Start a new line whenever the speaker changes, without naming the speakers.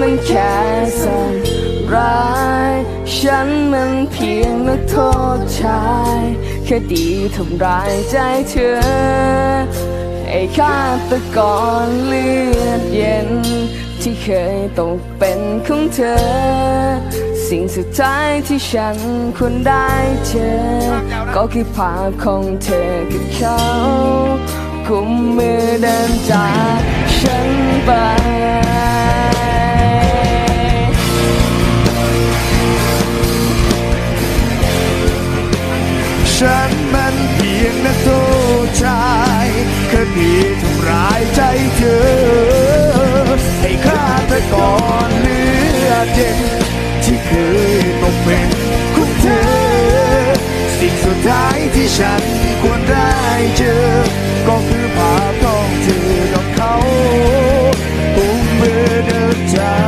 มันแค่สั่นร้าย ฉันมันเพียงนักโทษชาย แค่ดีทำร้ายใจเธอ ไอ้ฆาตกรเลือดเย็น ที่เคยตกเป็นของเธอ สิ่งสุดท้ายที่ฉันควรได้เจอ ก็คือภาพของเธอกับเขากุมมือเดินจากฉันไป
ฉันมันเพียงนักโทษชายคดีทำร้ายใจเธอ ให้ฆ่าไปก่อนเลือดเย็นที่เคยตกเป็นคุณเธอ สิ่งสุดท้ายที่ฉันควรได้เจอ ก็คือภาพของเธอกับเขาอุ้มมือเดินจาก